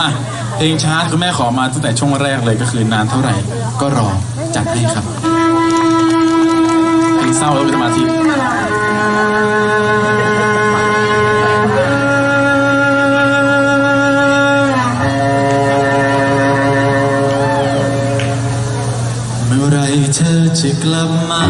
อะเพลงช้าคุณแม่ขอมาตั้งแต่ช่วงแรกเลยก็คือนานเท่าไหร่ ก็รอจัดให้ครับเพลงเศร้าแล้วมีสมาธิเมื่อไรเธอจะกลับมา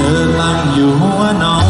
ธอตั้งอยู่หัวนอน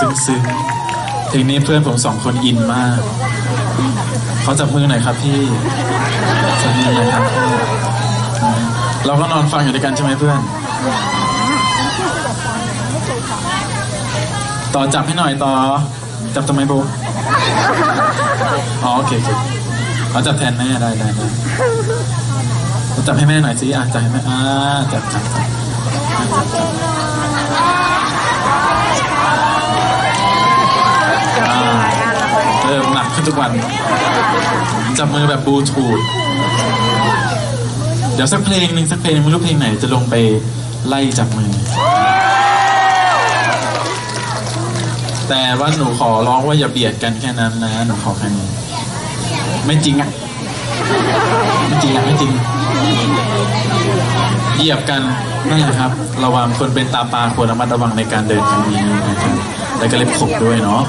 ซึ้งเพลงนี้เพื่อนผมสองคนอินมากเขาจับมือหน่อยครับพี่จับมือหน่อยครับเราก็นอนฟังอยู่ด้วยกันใช่ไหมเพื่อน ต่อจับให้หน่อยต่อ จับทำไมโบอ๋อโอเคโอเคเอาจับแทนแม่ได้ได้ได้จับให้แม่หน่อยสิอะจับให้แม่อ่าจับจับจับ ทุกวัน จับมือแบบบลูทูธเดี๋ยวสักเพลงหนึ่งสักเพลงหนึ่งไม่รู้เพลงไหนจะลงไปไล่จับมือ แต่ว่าหนูขอร้องว่าอย่าเบียดกันแค่นั้นนะหนูขอแค่นี้ไม่จริงอะไม่จริงอะไม่จริงเหยียบกันนั่นแหละครับ ระวังคนเป็นตาปลาควรระมัดระวังในการเดินครั้งนี้นะครับแล้วก็เล็บขบด้วยเนาะ